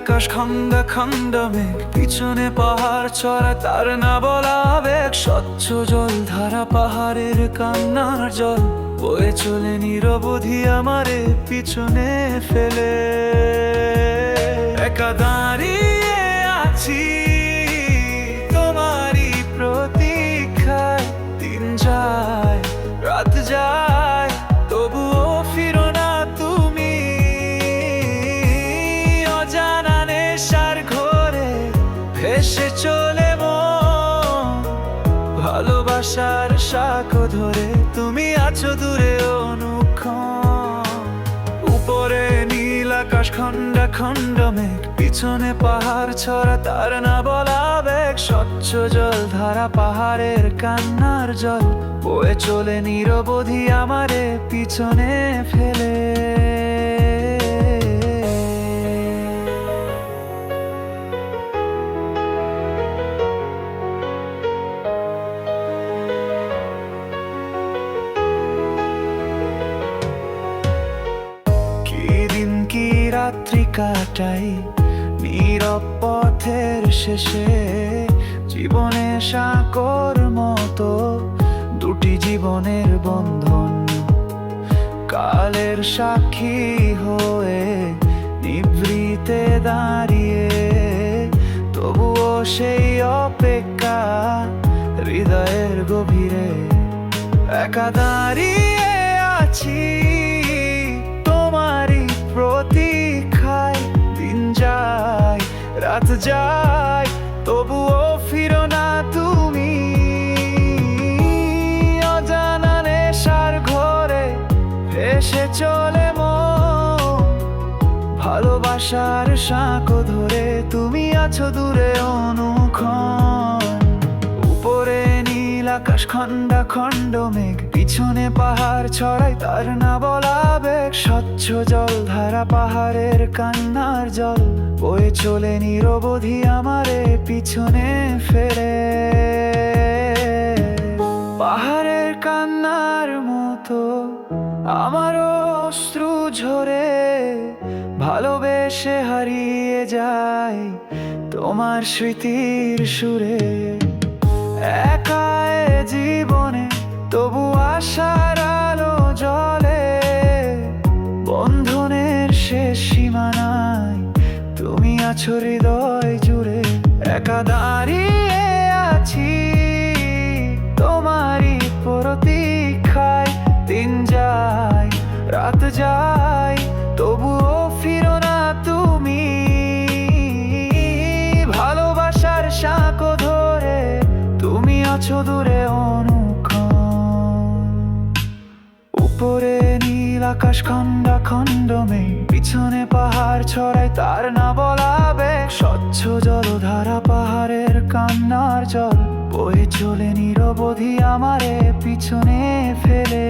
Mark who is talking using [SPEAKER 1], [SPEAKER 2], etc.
[SPEAKER 1] আকাশ খন্ড খন্ড মেঘ, পিছনে পাহাড় চড়া তার না বলা আবেগ, স্বচ্ছ জল, ধারা পাহাড়ের কান্নার জল, বয়ে চলে নিরবধি আমারে পিছনে ফেলে। একা দাঁড়িয়ে আছি আছো দূরে অনুক্ষণ। উপরে নীল আকাশ খণ্ড খণ্ড মেঘ, পিছনে পাহাড় ছড়া তার না বলা বেগ। স্বচ্ছ জল ধারা পাহাড়ের কান্নার জল, বয়ে চলে নিরবধি আমারে পিছনে ফেলে। রাত্রি কাটাই নীরব পথের শেষে জীবনে সাকর মতো দুটি জীবনের বন্ধন। কালের সাক্ষী হয়ে নিভৃতে দাঁড়িয়ে তবুও সেই অপেক্ষা হৃদয়ের গভীরে একা দাঁড়িয়ে আছি। রাত যায় তবুও ফিরো না তুমি। অজানা নেশার ঘরে ভেসে চলে ভালোবাসার সাঁকো ধরে তুমি আছো দূরে অনুক্ষণ। উপরে নীল আকাশ খন্ড খন্ড মেঘ, পিছনে পাহাড় ছড়াই তার না বলা বেগ স্বচ্ছ জল, ধারা পাহাড়ের কান্নার জল। বয়ে চলে নিরবধি আমারে, পিছনে ফেরে পাহাড়ের কান্নার মতো আমারও অশ্রু ঝরে। ভালোবেসে হারিয়ে যায় তোমার স্মৃতির সুরে। একা জীবনে তবু আশার আলো জলে আছো হৃদয় জুড়ে, একা দাঁড়িয়ে আছি। তোমারই প্রতীক্ষায় দিন যায়, রাত যায়, তবুও ফিরো না তুমি। ভালোবাসার সাঁকো ধরে তুমি আছো দূরে অনুক্ষণ আকাশ খণ্ড খণ্ড মেঘ পিছনে পাহাড় ছড়ায় তার না বলাবে স্বচ্ছ জলধারা পাহাড়ের কান্নার জল, বয়ে চলে নিরবধি আমারে পিছনে ফেলে।